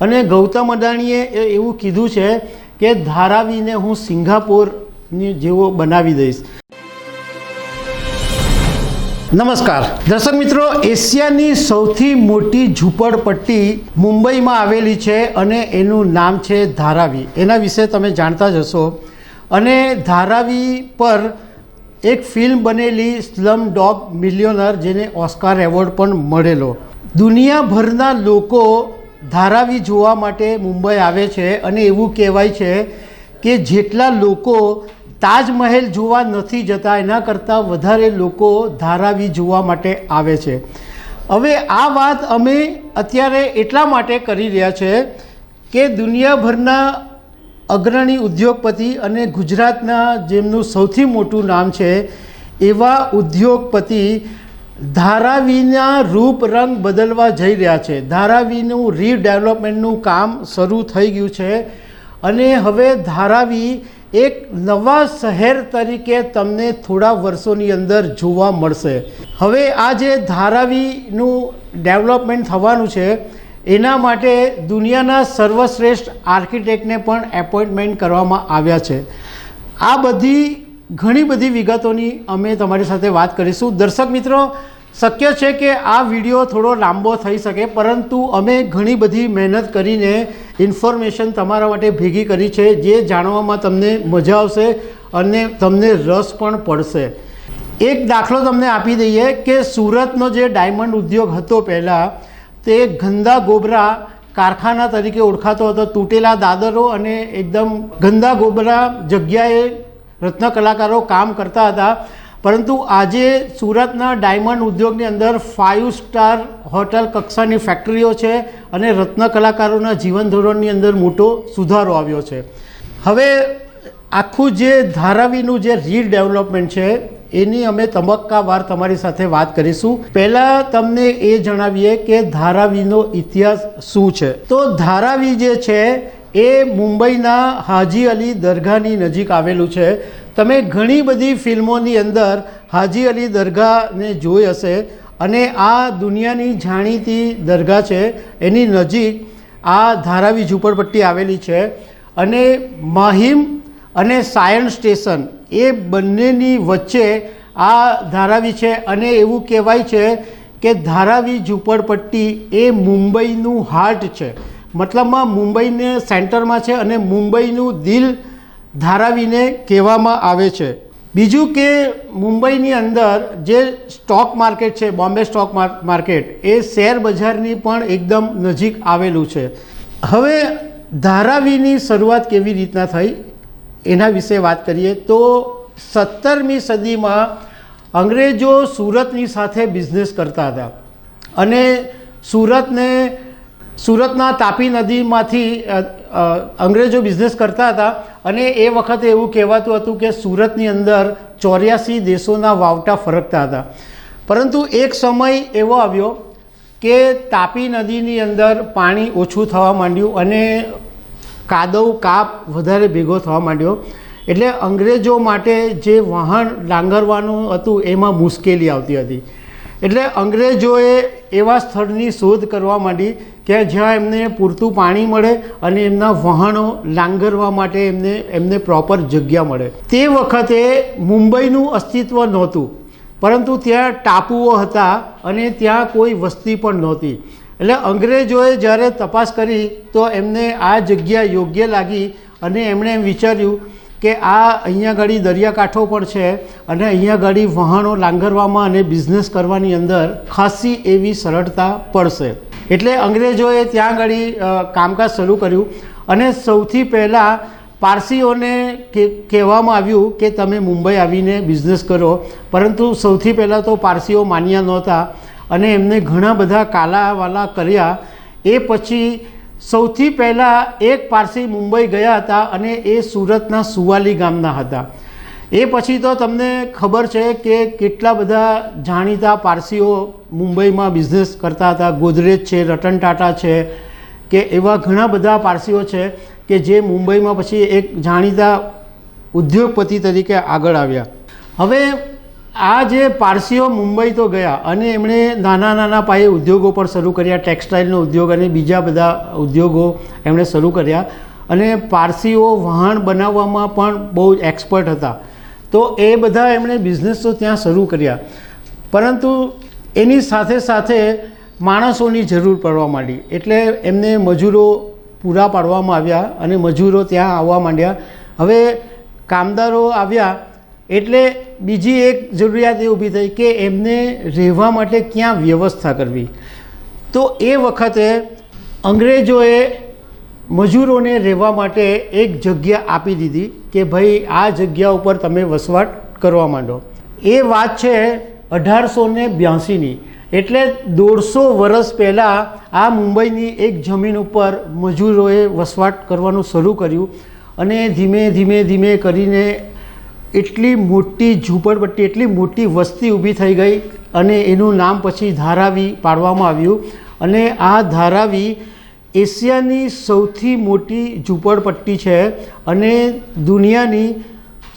અને ગૌતમ અદાણીએ એવું કીધું છે કે ધારાવીને હું સિંગાપોરની જેવો બનાવી દઈશ. નમસ્કાર. દર્શક મિત્રો, એશિયાની સૌથી મોટી ઝૂંપડપટ્ટી મુંબઈમાં આવેલી છે અને એનું નામ છે ધારાવી. એના વિશે તમે જાણતા જ હશો. અને ધારાવી પર એક ફિલ્મ બનેલી સ્લમ ડોગ મિલિયોનર જેને ઓસ્કાર એવોર્ડ પણ મળેલો. દુનિયાભરના લોકો ધારાવી જોવા માટે મુંબઈ આવે છે અને એવું કહેવાય છે કે જેટલા લોકો તાજમહેલ જોવા નથી જતા, એના કરતાં વધારે લોકો ધારાવી જોવા માટે આવે છે. હવે આ વાત અમે અત્યારે એટલા માટે કરી રહ્યા છે કે દુનિયાભરના અગ્રણી ઉદ્યોગપતિ અને ગુજરાતના જેમનું સૌથી મોટું નામ છે એવા ઉદ્યોગપતિ ધારાવીના રૂપ રંગ બદલવા જઈ રહ્યા છે. ધારાવીનું રીડેવલપમેન્ટનું કામ શરૂ થઈ ગયું છે અને હવે ધારાવી એક નવા શહેર તરીકે તમને થોડા વર્ષોની અંદર જોવા મળશે. હવે આ જે ધારાવીનું ડેવલપમેન્ટ થવાનું છે, એના માટે દુનિયાના સર્વશ્રેષ્ઠ આર્કિટેક્ટને પણ એપોઇન્ટમેન્ટ કરવામાં આવ્યા છે. આ બધી ઘણી બધી વિગતોની અમે તમારી સાથે વાત કરીશું. દર્શક મિત્રો, શક્ય છે કે આ વીડિયો થોડો લાંબો થઈ શકે, પરંતુ અમે ઘણી બધી મહેનત કરીને ઇન્ફોર્મેશન તમારા માટે ભેગી કરી છે, જે જાણવામાં તમને મજા આવશે અને તમને રસ પણ પડશે. એક દાખલો તમને આપી દઈએ કે સુરતનો જે ડાયમંડ ઉદ્યોગ હતો પહેલાં, તે ગંદા ગોબરા કારખાના તરીકે ઓળખાતો હતો. તૂટેલા દાદરો અને એકદમ ગંદા ગોબરા જગ્યાએ રત્ન કલાકારો કામ કરતા હતા. પરંતુ આજે સુરતના ડાયમંડ ઉદ્યોગની અંદર ફાઇવ સ્ટાર હોટલ કક્ષાની ફેક્ટરીઓ છે અને રત્ન કલાકારોના જીવન ધોરણની અંદર મોટો સુધારો આવ્યો છે. હવે આખું જે ધારાવીનું જે રીડેવલપમેન્ટ છે, એની અમે તબક્કાવાર તમારી સાથે વાત કરીશું. પહેલાં તમને એ જણાવીએ કે ધારાવીનો ઇતિહાસ શું છે? તો ધારાવી જે છે એ મુંબઈના હાજી અલી દરગાહની નજીક આવેલું છે. તમે ઘણી બધી ફિલ્મોની અંદર હાજી અલી દરગાહને જોઈ હશે અને આ દુનિયાની જાણીતી દરગાહ છે. એની નજીક આ ધારાવી ઝૂંપડપટ્ટી આવેલી છે અને માહિમ અને સાયન્સ સ્ટેશન એ બંનેની વચ્ચે આ ધારાવી છે અને એવું કહેવાય છે કે ધારાવી ઝૂંપડપટ્ટી એ મુંબઈનું હાર્ટ છે. મતલબમાં મુંબઈને સેન્ટરમાં છે અને મુંબઈનું દિલ ધારાવીને કહેવામાં આવે છે. બીજું કે મુંબઈની અંદર જે સ્ટોક માર્કેટ છે, બોમ્બે સ્ટોક માર્કેટ, એ શેર બજારની પણ એકદમ નજીક આવેલું છે. હવે ધારાવીની શરૂઆત કેવી રીતના થઈ એના વિશે વાત કરીએ તો સત્તરમી સદીમાં અંગ્રેજો સુરતની સાથે બિઝનેસ કરતા હતા. અને સુરતને સુરતના તાપી નદીમાંથી અંગ્રેજો બિઝનેસ કરતા હતા અને એ વખતે એવું કહેવાતું હતું કે સુરતની અંદર ચોર્યાસી દેશોના વાવટા ફરકતા હતા. પરંતુ એક સમય એવો આવ્યો કે તાપી નદીની અંદર પાણી ઓછું થવા માંડ્યું અને કાદવ, કાપ વધારે ભેગો થવા માંડ્યો. એટલે અંગ્રેજો માટે જે વાહન લાંગરવાનું હતું, એમાં મુશ્કેલી આવતી હતી. એટલે અંગ્રેજોએ એવા સ્થળની શોધ કરવા માંડી કે જ્યાં એમને પૂરતું પાણી મળે અને એમના વહાણો લાંગરવા માટે એમને એમને પ્રોપર જગ્યા મળે. તે વખતે મુંબઈનું અસ્તિત્વ નહોતું, પરંતુ ત્યાં ટાપુઓ હતા અને ત્યાં કોઈ વસ્તી પણ નહોતી. એટલે અંગ્રેજોએ જ્યારે તપાસ કરી તો એમને આ જગ્યા યોગ્ય લાગી અને એમણે એમ વિચાર્યું કે આ અહીંયા ઘડી દરિયાકાંઠો પણ છે અને અહીંયા ઘડી વહાણો લાંગરવામાં અને બિઝનેસ કરવાની અંદર ખાસી એવી સરળતા પડશે. એટલે અંગ્રેજોએ ત્યાં ઘડી કામકાજ શરૂ કર્યું અને સૌથી પહેલાં પારસીઓને કહેવામાં આવ્યું કે તમે મુંબઈ આવીને બિઝનેસ કરો. પરંતુ સૌથી પહેલાં તો પારસીઓ માન્યા નહોતા અને એમને ઘણા બધા કાલાવાલા કર્યા. એ પછી સૌથી પહેલાં એક પારસી મુંબઈ ગયા હતા અને એ સુરતના સુવાલી ગામના હતા. એ પછી તો તમને ખબર છે કે કેટલા બધા જાણીતા પારસીઓ મુંબઈમાં બિઝનેસ કરતા હતા. ગોદરેજ છે, રતન ટાટા છે, કે એવા ઘણા બધા પારસીઓ છે કે જે મુંબઈમાં પછી એક જાણીતા ઉદ્યોગપતિ તરીકે આગળ આવ્યા. હવે આ જે પારસીઓ મુંબઈ તો ગયા અને એમણે નાના નાના પાયે ઉદ્યોગો પણ શરૂ કર્યા, ટેક્સટાઇલનો ઉદ્યોગ અને બીજા બધા ઉદ્યોગો એમણે શરૂ કર્યા. અને પારસીઓ વાહન બનાવવામાં પણ બહુ એક્સપર્ટ હતા. તો એ બધા એમણે બિઝનેસ તો ત્યાં શરૂ કર્યા. પરંતુ એની સાથે સાથે માણસોની જરૂર પડવા માંડી. એટલે એમને મજૂરો પૂરા પાડવામાં આવ્યા અને મજૂરો ત્યાં આવવા માંડ્યા. હવે કામદારો આવ્યા એટલે બીજી એક જરૂરિયાત એ ઊભી થઈ કે એમને રહેવા માટે ક્યાં વ્યવસ્થા કરવી. તો એ વખતે અંગ્રેજોએ મજૂરોને રહેવા માટે એક જગ્યા આપી દીધી કે ભાઈ આ જગ્યા ઉપર તમે વસવાટ કરવા માંડો. એ વાત છે અઢારસો ને બ્યાસીની એટલે દોઢસો વર્ષ પહેલાં આ મુંબઈની એક જમીન ઉપર મજૂરોએ વસવાટ કરવાનું શરૂ કર્યું અને ધીમે ધીમે ધીમે કરીને એટલી મોટી ઝૂંપડપટ્ટી, એટલી મોટી વસ્તી ઊભી થઈ ગઈ અને એનું નામ પછી ધારાવી પાડવામાં આવ્યું. અને આ ધારાવી એશિયાની સૌથી મોટી ઝૂંપડપટ્ટી છે અને દુનિયાની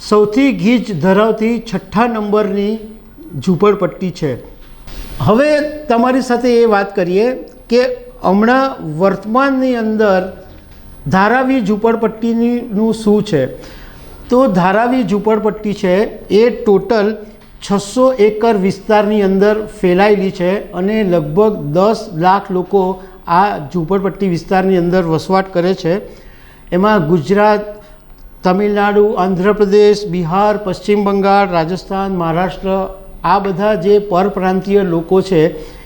સૌથી ગીચ ધરાવતી છઠ્ઠા નંબરની ઝૂંપડપટ્ટી છે. હવે તમારી સાથે એ વાત કરીએ કે હમણાં વર્તમાનની અંદર ધારાવી ઝૂંપડપટ્ટીનું શું છે? તો ધારાવી ઝૂંપડપટ્ટી છે એ ટોટલ છસો એકર વિસ્તારની અંદર ફેલાયેલી છે અને લગભગ દસ લાખ લોકો આ ઝૂંપડપટ્ટી વિસ્તારની અંદર વસવાટ કરે છે. એમાં ગુજરાત, તમિલનાડુ, આંધ્રપ્રદેશ, બિહાર, પશ્ચિમ બંગાળ, રાજસ્થાન, મહારાષ્ટ્ર આ બધા જે પરપ્રાંતીય લોકો છે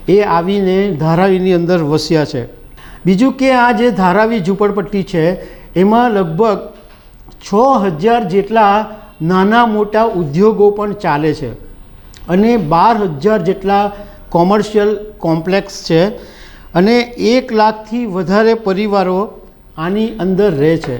એ આવીને ધારાવીની અંદર વસ્યા છે. બીજું કે આ જે ધારાવી ઝૂંપડપટ્ટી છે એમાં લગભગ છ હજાર જેટલા નાના મોટા ઉદ્યોગો પણ ચાલે છે અને બાર હજાર જેટલા કોમર્શિયલ કોમ્પ્લેક્સ છે અને એક લાખથી વધારે પરિવારો આની અંદર રહે છે.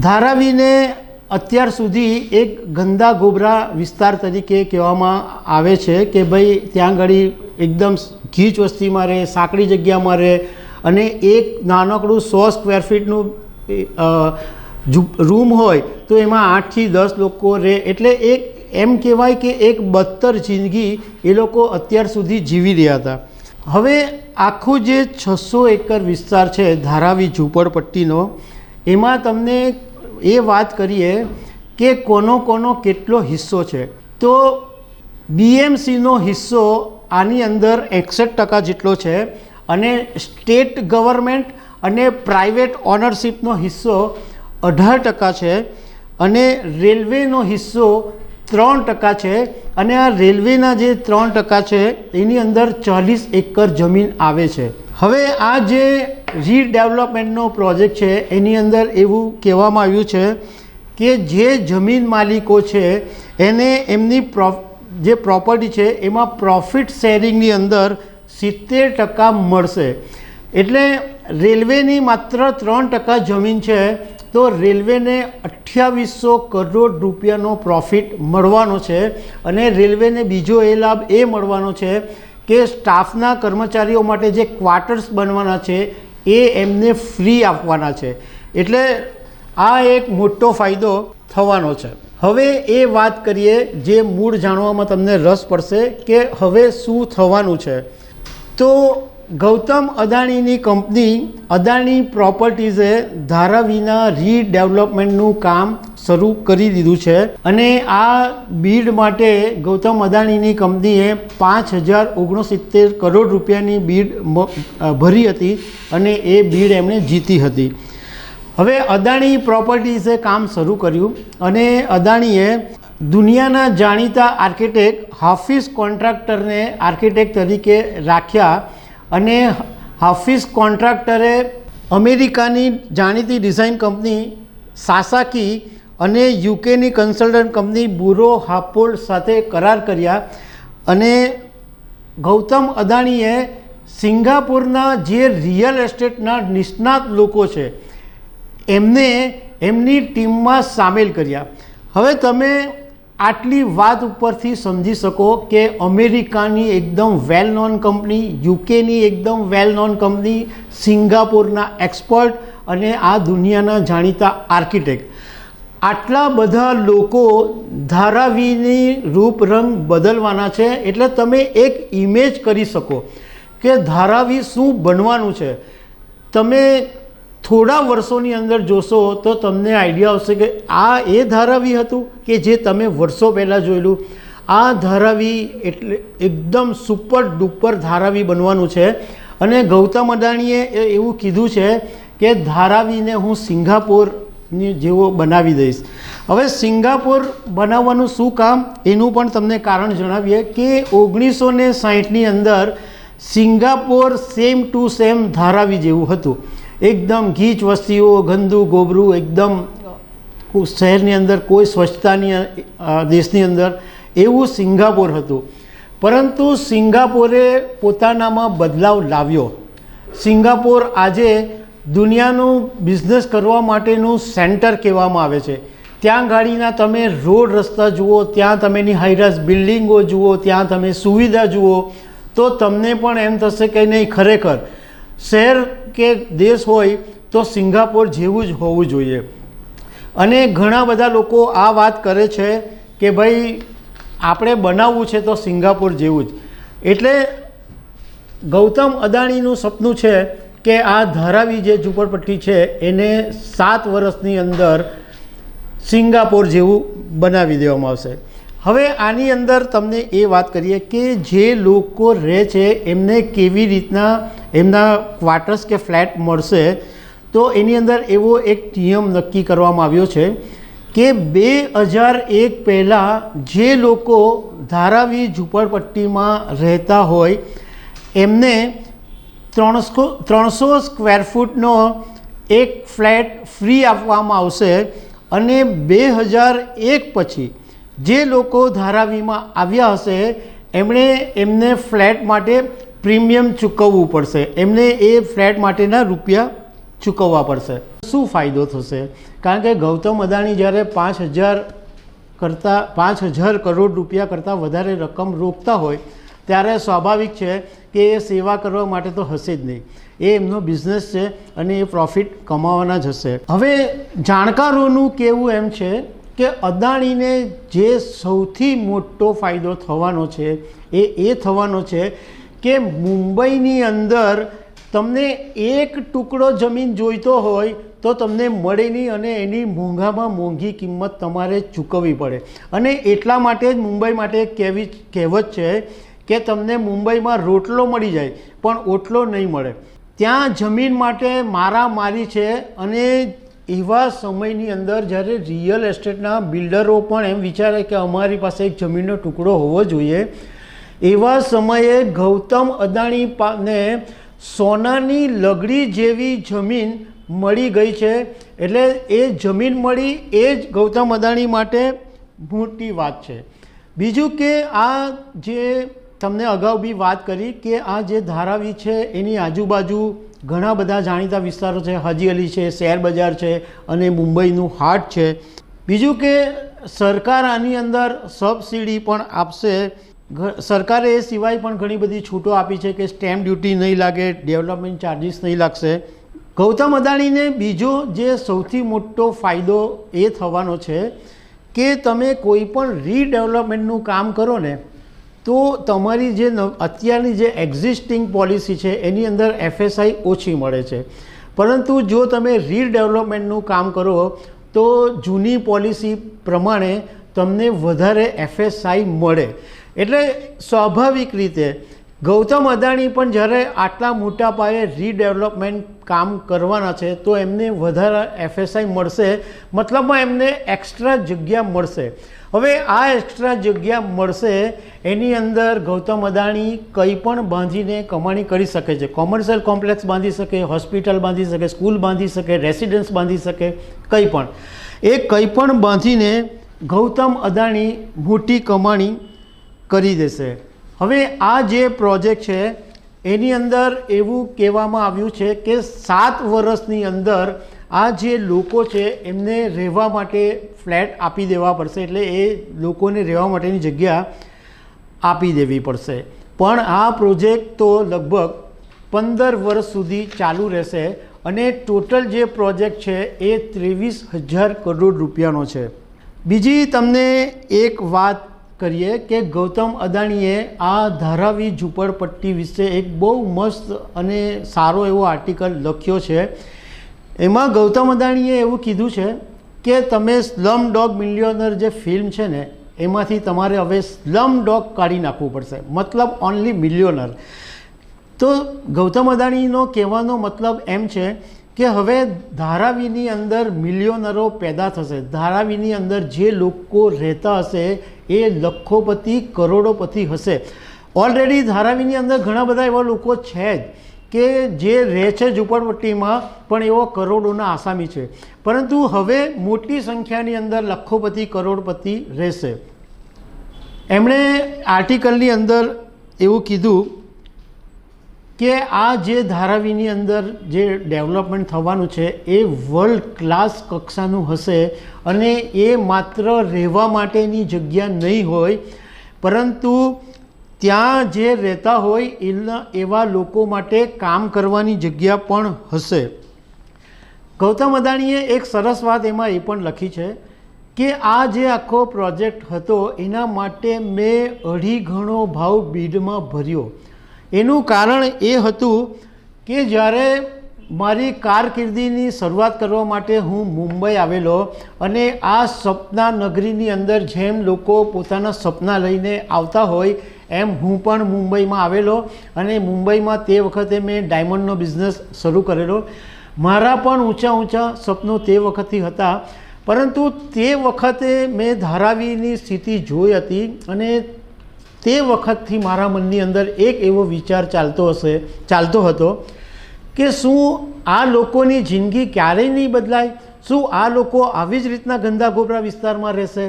ધારાવીને અત્યાર સુધી એક ગંદા ગોબરા વિસ્તાર તરીકે કહેવામાં આવે છે કે ભાઈ ત્યાં આગળ એકદમ ગીચ વસ્તીમાં રહે, સાંકડી જગ્યામાં રહે અને એક નાનકડું સો સ્ક્વેર ફીટનું રૂમ હોય તો એમાં આઠથી દસ લોકો રહે એટલે એક એમ કહેવાય કે એક બદતર જિંદગી એ લોકો અત્યાર સુધી જીવી રહ્યા હતા. હવે આખું જે છસો એકર વિસ્તાર છે, ધારાવી ઝૂંપડપટ્ટીનો, એમાં તમને એ વાત કરીએ કે કોનો કોનો કેટલો હિસ્સો છે. તો બીએમસીનો હિસ્સો આની અંદર એકસઠ ટકા જેટલો છે અને સ્ટેટ ગવર્મેન્ટ અને પ્રાઇવેટ ઓનરશીપનો હિસ્સો અઢાર ટકા છે અને રેલવેનો હિસ્સો ત્રણ ટકા છે અને આ રેલવેના જે ત્રણ ટકા છે, એની અંદર ચાલીસ એકર જમીન આવે છે. હવે આ જે રીડેવલપમેન્ટનો પ્રોજેક્ટ છે, એની અંદર એવું કહેવામાં આવ્યું છે કે જે જમીન માલિકો છે, એને એમની જે પ્રોપર્ટી છે, એમાં પ્રોફિટ શેરિંગની અંદર સિત્તેર ટકા મળશે. એટલે રેલવેની માત્ર ત્રણ ટકા જમીન છે તો રેલવેને અઠ્યાવીસો કરોડ રૂપિયાનો પ્રોફિટ મળવાનો છે અને રેલવેને બીજો એ લાભ એ મળવાનો છે કે સ્ટાફના કર્મચારીઓ માટે જે ક્વાર્ટર્સ બનવાના છે એ એમને ફ્રી આપવાના છે. એટલે આ એક મોટો ફાયદો થવાનો છે. હવે એ વાત કરીએ જે મૂળ જાણવામાં તમને રસ પડશે કે હવે શું થવાનું છે. તો ગૌતમ અદાણીની કંપની અદાણી પ્રોપર્ટીઝે ધારાવીના રીડેવલપમેન્ટનું કામ શરૂ કરી દીધું છે અને આ બીડ માટે ગૌતમ અદાણીની કંપનીએ પાંચ હજાર ઓગણસિત્તેર કરોડ રૂપિયાની બીડ ભરી હતી અને એ બીડ એમણે જીતી હતી. હવે અદાણી પ્રોપર્ટીઝે કામ શરૂ કર્યું અને અદાણીએ દુનિયાના જાણીતા આર્કિટેક્ટ હાફિઝ કોન્ટ્રાક્ટરને આર્કિટેક્ટ તરીકે રાખ્યા અને હાફિઝ કોન્ટ્રાક્ટરે અમેરિકાની જાણીતી ડિઝાઇન કંપની સાસાકી અને યુકેની કન્સલ્ટન્ટ કંપની બુરો હાપોલ સાથે કરાર કર્યા અને ગૌતમ અદાણીએ સિંગાપુરના જે રિયલ એસ્ટેટના નિષ્ણાત લોકો છે, એમને એમની ટીમમાં સામેલ કર્યા. હવે તમે આટલી વાત ઉપરથી સમજી શકો કે અમેરિકાની એકદમ વેલ નોન કંપની યુકેની એકદમ વેલ નોન કંપની સિંગાપુરના એક્સપર્ટ અને આ દુનિયાના જાણીતા આર્કિટેક્ટ આટલા બધા લોકો ધારાવીની રૂપ રંગ બદલવાના છે, એટલે તમે એક ઇમેજ કરી શકો કે ધારાવી શું બનવાનું છે. તમે થોડા વર્ષોની અંદર જોશો તો તમને આઈડિયા આવશે કે આ એ ધારાવી હતું કે જે તમે વર્ષો પહેલાં જોયેલું. આ ધારાવી એટલે એકદમ સુપર ડુપર ધારાવી બનવાનું છે. અને ગૌતમ અદાણીએ એવું કીધું છે કે ધારાવીને હું સિંગાપોરની જેવો બનાવી દઈશ. હવે સિંગાપોર બનાવવાનું શું કામ? એનું પણ તમને કારણ જણાવીએ કે ઓગણીસો ને સાહીઠની અંદર Singapore same to same Dharavi જેવું હતું. એકદમ ગીચ વસ્તીઓ, ગંદુ, ગોબરું, એકદમ શહેરની અંદર, કોઈ સ્વચ્છતાની દેશની અંદર એવું સિંગાપોર હતું. પરંતુ સિંગાપોરે પોતાનામાં બદલાવ લાવ્યો. સિંગાપોર આજે દુનિયાનું બિઝનેસ કરવા માટેનું સેન્ટર કહેવામાં આવે છે. ત્યાં ગાડીના તમે રોડ રસ્તા જુઓ, ત્યાં તમેની હાઈરાસ બિલ્ડિંગો જુઓ, ત્યાં તમે સુવિધા જુઓ, તો તમને પણ એમ થશે કે નહીં, ખરેખર. શહેર કે દેશ હોય તો સિંગાપોર જેવું જ હોવું જોઈએ. અને ઘણા બધા લોકો આ વાત કરે છે કે ભાઈ આપણે બનાવવું છે તો સિંગાપોર જેવું જ. એટલે ગૌતમ અદાણીનું સપનું છે કે આ ધારાવી જે ઝૂંપડપટ્ટી છે એને સાત વર્ષની અંદર સિંગાપોર જેવું બનાવી દેવામાં આવશે. હવે આની અંદર તમને એ વાત કરીએ કે જે લોકો રહે છે, એમને કેવી રીતના એમના ક્વાર્ટર્સ કે ફ્લેટ મળશે, તો એની અંદર એવો એક નિયમ નક્કી કરવામાં આવ્યો છે કે બે હજાર એક પહેલાં જે લોકો ધારાવી ઝૂંપડપટ્ટીમાં રહેતા હોય, એમને ત્રણસો ત્રણસો સ્ક્વેર ફૂટનો એક ફ્લેટ ફ્રી આપવામાં આવશે અને બે હજાર એક પછી જે લોકો ધારાવીમાં આવ્યા હશે, એમણે એમને ફ્લેટ માટે પ્રીમિયમ ચૂકવવું પડશે. એમને એ ફ્લેટ માટેના રૂપિયા ચૂકવવા પડશે. શું ફાયદો થશે? કારણ કે ગૌતમ અદાણી જ્યારે પાંચ હજાર કરતાં, પાંચ હજાર કરોડ રૂપિયા કરતાં વધારે રકમ રોકતા હોય, ત્યારે સ્વાભાવિક છે કે એ સેવા કરવા માટે તો હશે જ નહીં. એ એમનો બિઝનેસ છે અને એ પ્રોફિટ કમાવાના જ હશે. હવે જાણકારોનું કહેવું એમ છે કે અદાણીને જે સૌથી મોટો ફાયદો થવાનો છે, એ એ થવાનો છે કે મુંબઈની અંદર તમને એક ટુકડો જમીન જોઈતો હોય તો તમને મળે નહીં અને એની મોંઘામાં મોંઘી કિંમત તમારે ચૂકવવી પડે. અને એટલા માટે જ મુંબઈ માટે કહેવી કહેવત છે કે તમને મુંબઈમાં રોટલો મળી જાય, પણ ઓટલો નહીં મળે. ત્યાં જમીન માટે મારામારી છે અને એવા સમયની અંદર જ્યારે રિયલ એસ્ટેટના બિલ્ડરો પણ એમ વિચારે કે અમારી પાસે એક જમીનનો ટુકડો હોવો જોઈએ, એવા સમયે ગૌતમ અદાણી પા- ને સોનાની લગડી જેવી જમીન મળી ગઈ છે. એટલે એ જમીન મળી એ જ ગૌતમ અદાણી માટે મોટી વાત છે. બીજું કે આ જે તમને અગાઉ બી વાત કરી કે આ જે ધારાવી છે એની આજુબાજુ ઘણા બધા જાણીતા વિસ્તારો છે, હાજી અલી છે, શેર બજાર છે અને મુંબઈનું હાટ છે. બીજું કે સરકાર આની અંદર સબસિડી પણ આપશે. સરકારે એ સિવાય પણ ઘણી બધી છૂટો આપી છે કે સ્ટેમ્પ ડ્યુટી નહીં લાગે, ડેવલપમેન્ટ ચાર્જિસ નહીં લાગશે. ગૌતમ અદાણીને બીજો જે સૌથી મોટો ફાયદો એ થવાનો છે કે તમે કોઈ પણ રીડેવલપમેન્ટનું કામ કરો ને તો તમારી જે અત્યારની જે એક્ઝિસ્ટિંગ પોલિસી છે, એની અંદર એફએસઆઈ ઓછી મળે છે. પરંતુ જો તમે રીડેવલપમેન્ટનું કામ કરો, તો જૂની પોલિસી પ્રમાણે તમને વધારે એફએસઆઈ મળે. એટલે સ્વાભાવિક રીતે ગૌતમ અદાણી પણ જ્યારે આટલા મોટા પાયે રીડેવલપમેન્ટ કામ કરવાના છે, તો એમને વધારે એફએસઆઈ મળશે. મતલબમાં એમને એક્સ્ટ્રા જગ્યા મળશે. હવે આ એક્સ્ટ્રા જગ્યા મળશે, એની અંદર ગૌતમ અદાણી કંઈ પણ બાંધીને કમાણી કરી શકે છે. કોમર્શિયલ કોમ્પ્લેક્સ બાંધી શકે હોસ્પિટલ બાંધી શકે સ્કૂલ બાંધી શકે રેસિડન્સ બાંધી શકે, કંઈ પણ. એ કંઈ પણ બાંધીને ગૌતમ અદાણી મોટી કમાણી કરી દેશે. હવે આ જે પ્રોજેક્ટ છે, એની અંદર એવું કહેવામાં આવ્યું છે કે સાત વર્ષની અંદર આ જે લોકો છે, એમને રહેવા માટે ફ્લેટ આપી દેવા પડશે, એટલે એ લોકોને રહેવા માટેની જગ્યા આપી દેવી પડશે. પણ આ પ્રોજેક્ટ તો લગભગ પંદર વર્ષ સુધી ચાલુ રહેશે અને ટોટલ જે પ્રોજેક્ટ છે, એ ત્રેવીસ હજાર કરોડ રૂપિયાનો છે. બીજી તમને એક વાત કરીએ કે ગૌતમ અદાણીએ આ ધારાવી ઝૂંપડપટ્ટી વિશે એક બહુ મસ્ત અને સારો એવો આર્ટિકલ લખ્યો છે. એમાં ગૌતમ અદાણીએ એવું કીધું છે કે તમે સ્લમ ડોગ મિલિયોનર જે ફિલ્મ છે ને, એમાંથી તમારે હવે સ્લમ ડોગ કાઢી નાખવું પડશે. મતલબ ઓનલી મિલિયોનર તો ગૌતમ અદાણીનો કહેવાનો મતલબ એમ છે કે હવે ધારાવીની અંદર મિલિયોનરો પેદા થશે. ધારાવીની અંદર જે લોકો રહેતા હશે એ લખોપતિ કરોડોપતિ હશે. ઓલરેડી ધારાવીની અંદર ઘણા બધા એવા લોકો છે જ કે જે રહે છે ઝૂંપડપટ્ટીમાં, પણ એવો કરોડોના આસામી છે. પરંતુ હવે મોટી સંખ્યાની અંદર લખોપતિ કરોડપતિ રહેશે. એમણે આર્ટિકલની અંદર એવું કીધું કે આ જે ધારાવીની અંદર જે ડેવલપમેન્ટ થવાનું છે, એ વર્લ્ડ ક્લાસ કક્ષાનું હશે અને એ માત્ર રહેવા માટેની જગ્યા નહીં હોય, પરંતુ ત્યાં જે રહેતા હોય એના, એવા લોકો માટે કામ કરવાની જગ્યા પણ હશે. ગૌતમ અદાણીએ એક સરસ વાત એમાં એ પણ લખી છે કે આ જે આખો પ્રોજેક્ટ હતો, એના માટે મેં અઢી ઘણો ભાવ બીડમાં ભર્યો. એનું કારણ એ હતું કે જ્યારે મારી કારકિર્દીની શરૂઆત કરવા માટે હું મુંબઈ આવેલો અને આ સપના નગરીની અંદર જેમ લોકો પોતાના સપના લઈને આવતા હોય, એમ હું પણ મુંબઈમાં આવેલો અને મુંબઈમાં તે વખતે મેં ડાયમંડનો બિઝનેસ શરૂ કરેલો. મારા પણ ઊંચા ઊંચા સપનો તે વખતથી હતા. પરંતુ તે વખતે મેં ધારાવીની સ્થિતિ જોઈ હતી અને તે વખતથી મારા મનની અંદર એક એવો વિચાર ચાલતો હશે, ચાલતો હતો કે શું આ લોકોની જિંદગી ક્યારેય નહીં બદલાય? શું આ લોકો આવી જ રીતના ગંદા ગોબરા વિસ્તારમાં રહેશે?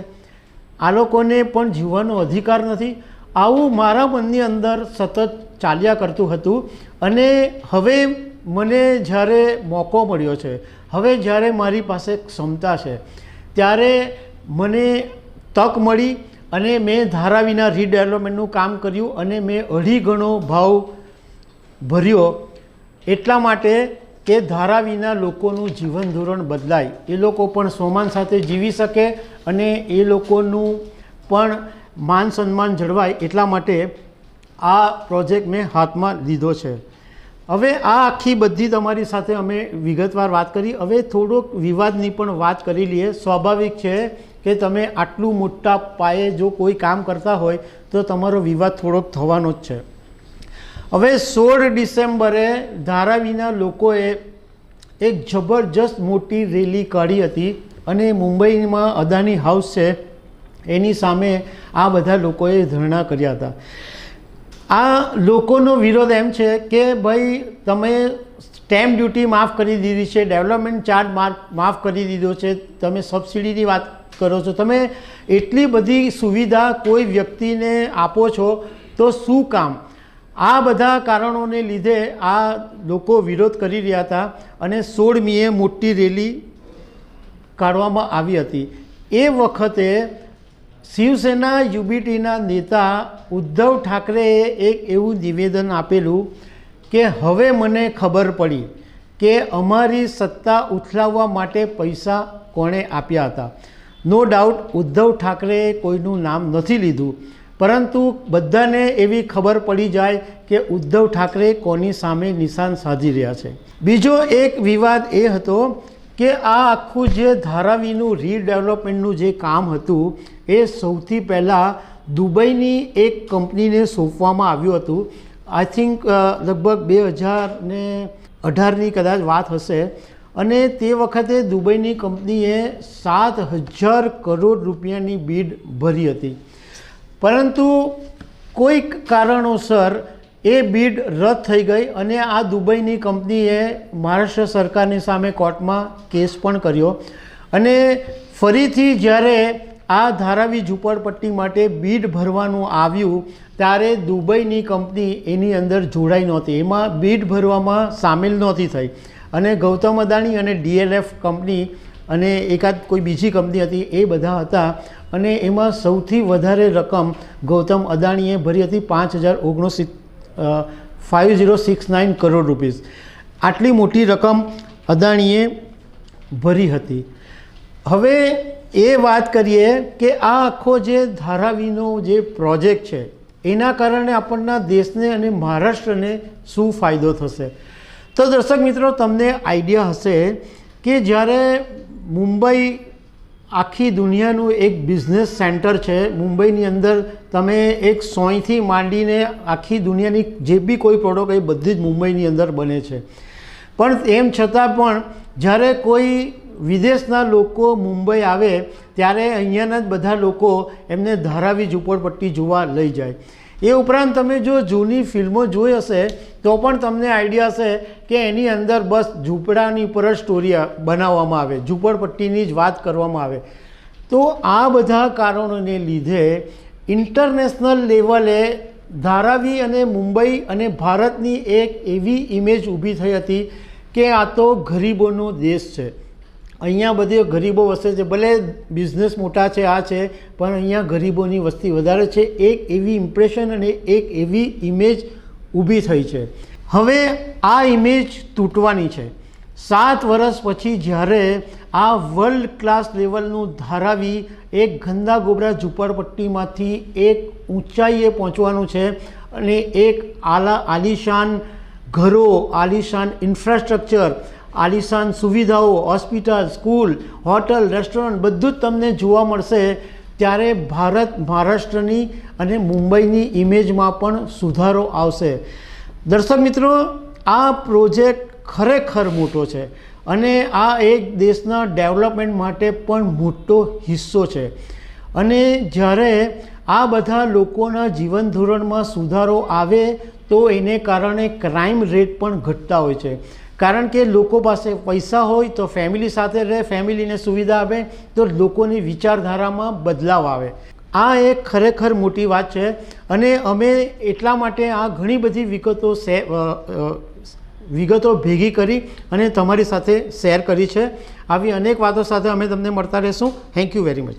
આ લોકોને પણ જીવવાનો અધિકાર નથી. આવું મારા મનની અંદર સતત ચાલ્યા કરતું હતું અને હવે મને જ્યારે મોકો મળ્યો છે, હવે જ્યારે મારી પાસે ક્ષમતા છે, ત્યારે મને તક મળી અને મેં ધારાવીના રીડેવલપમેન્ટનું કામ કર્યું અને મેં અઢી ગણો ભાવ ભર્યો. એટલા માટે કે ધારાવીના લોકોનું જીવન ધોરણ બદલાય. એ લોકો પણ સોમાન સાથે જીવી શકે અને એ લોકોનું પણ માન સન્માન જળવાય એટલા માટે આ પ્રોજેક્ટ મેં હાથમાં લીધો છે. હવે આ આખી બધી તમારી સાથે અમે વિગતવાર વાત કરી. હવે થોડોક વિવાદની પણ વાત કરી લઈએ. સ્વાભાવિક છે કે તમે આટલું મોટા પાયે જો કોઈ કામ કરતા હોય, તો તમારો વિવાદ થોડોક થવાનો જ છે. હવે સોળ ડિસેમ્બરે ધારાવીના લોકોએ એક જબરજસ્ત મોટી રેલી કાઢી હતી અને મુંબઈમાં અદાની હાઉસ છે એની સામે આ બધા લોકોએ ધરણા કર્યા હતા. આ લોકોનો વિરોધ એમ છે કે ભાઈ તમે સ્ટેમ્પ ડ્યુટી માફ કરી દીધી છે, ડેવલપમેન્ટ ચાર્જ માફ કરી દીધો છે, તમે સબસિડીની વાત કરો છો. તમે એટલી બધી સુવિધા કોઈ વ્યક્તિને આપો છો, તો શું કામ? આ બધા કારણોને લીધે આ લોકો વિરોધ કરી રહ્યા હતા અને સોળમીએ મોટી રેલી કાઢવામાં આવી હતી. એ વખતે શિવસેના યુબીટીના નેતા ઉદ્ધવ ઠાકરેએ એક એવું નિવેદન આપેલું કે, હવે મને ખબર પડી કે અમારી સત્તા ઉથલાવવા માટે પૈસા કોણે આપ્યા હતા. નો ડાઉટ ઉદ્ધવ ઠાકરેએ કોઈનું નામ નથી લીધું. પરંતુ બધાને એવી ખબર પડી જાય કે ઉદ્ધવ ઠાકરે કોની સામે નિશાન સાધી રહ્યા છે. બીજો એક વિવાદ એ હતો કે આ આખું જે ધારાવીનું રીડેવલપમેન્ટનું જે કામ હતું, એ સૌથી પહેલાં દુબઈની એક કંપનીને સોંપવામાં આવ્યું હતું. આઈ થિંક લગભગ બે હજાર ને અઢારની કદાચ વાત હશે. અને તે વખતે દુબઈની કંપનીએ સાત હજાર કરોડ રૂપિયાની બીડ ભરી હતી. પરંતુ કોઈક કારણોસર એ બીડ રદ થઈ ગઈ અને આ દુબઈની કંપનીએ મહારાષ્ટ્ર સરકારની સામે કોર્ટમાં કેસ પણ કર્યો. અને ફરીથી જ્યારે આ ધારાવી ઝૂંપડપટ્ટી માટે બીડ ભરવાનું આવ્યું, ત્યારે દુબઈની કંપની એની અંદર જોડાઈ નહોતી. એમાં બીડ ભરવામાં સામેલ નહોતી થઈ. અને ગૌતમ અદાણી અને ડીએલએફ કંપની અને એકાદ કોઈ બીજી કંપની હતી, એ બધા હતા. અને એમાં સૌથી વધારે રકમ ગૌતમ અદાણીએ ભરી હતી પાંચ હજાર ઓગણસિત્તેર five zero six nine crore rupees આટલી મોટી રકમ અદાણીએ ભરી હતી. હવે એ વાત કરીએ કે આ આખો જે ધારાવીનો જે પ્રોજેક્ટ છે, એના કારણે આપણના દેશને અને મહારાષ્ટ્રને શું ફાયદો થશે? તો દર્શક મિત્રો, તમને આઈડિયા હશે કે જ્યારે મુંબઈ આખી દુનિયાનું એક બિઝનેસ સેન્ટર છે, મુંબઈની અંદર તમે એક સોયથી માંડીને આખી દુનિયાની જે બી કોઈ પ્રોડક્ટ એ બધી જ મુંબઈની અંદર બને છે. પણ એમ છતાં પણ જ્યારે કોઈ વિદેશના લોકો મુંબઈ આવે, ત્યારે અહીંયાના જ બધા લોકો એમને ધારાવી ઝૂંપડપટ્ટી જોવા લઈ જાય. એ ઉપરાંત તમે જો જૂની ફિલ્મો જોઈ હશે, તો પણ તમને આઈડિયા હશે કે એની અંદર બસ ઝૂંપડાની ઉપર જ સ્ટોરી બનાવવામાં આવે, ઝૂંપડપટ્ટીની જ વાત કરવામાં આવે. તો આ બધા કારણોને લીધે ઇન્ટરનેશનલ લેવલે ધારાવી અને મુંબઈ અને ભારતની એક એવી ઇમેજ ઊભી થઈ હતી કે આ તો ગરીબોનો દેશ છે. અહીંયા બધે ગરીબો વસે છે. ભલે બિઝનેસ મોટા છે, આ છે, પણ અહીંયા ગરીબોની વસ્તી વધારે છે. એક એવી ઇમ્પ્રેશન અને એક એવી ઇમેજ ઊભી થઈ છે. હવે આ ઇમેજ તૂટવાની છે. સાત વર્ષ પછી જ્યારે આ વર્લ્ડ ક્લાસ લેવલનું ધારાવી એક ગંદા ગોબરા ઝૂંપડપટ્ટીમાંથી એક ઊંચાઈએ પહોંચવાનું છે અને એક આલા આલિશાન ઘરો, આલિશાન ઇન્ફ્રાસ્ટ્રક્ચર આલિશાન સુવિધાઓ, હોસ્પિટલ, સ્કૂલ, હોટલ, રેસ્ટોરન્ટ બધું જ તમને જોવા મળશે ત્યારે ભારત મહારાષ્ટ્રની અને મુંબઈની ઇમેજમાં પણ સુધારો આવશે. દર્શક મિત્રો, આ પ્રોજેક્ટ ખરેખર મોટો છે અને આ એક દેશના ડેવલપમેન્ટ માટે પણ મોટો હિસ્સો છે. અને જ્યારે આ બધા લોકોના જીવન ધોરણમાં સુધારો આવે તો એને કારણે ક્રાઇમ રેટ પણ ઘટતા હોય છે. કારણ કે લોકો પાસે પૈસા હોય તો ફેમિલી સાથે રહે ફેમિલીને સુવિધા આપે તો લોકોની વિચારધારામાં બદલાવ આવે. આ એક ખરેખર મોટી વાત છે અને અમે એટલા માટે આ ઘણી બધી વિગતો અ, વિગતો ભેગી કરી અને તમારી સાથે શેર કરી છે. આવી અનેક વાતો સાથે અમે તમને મળતા રહીશું. Thank you very much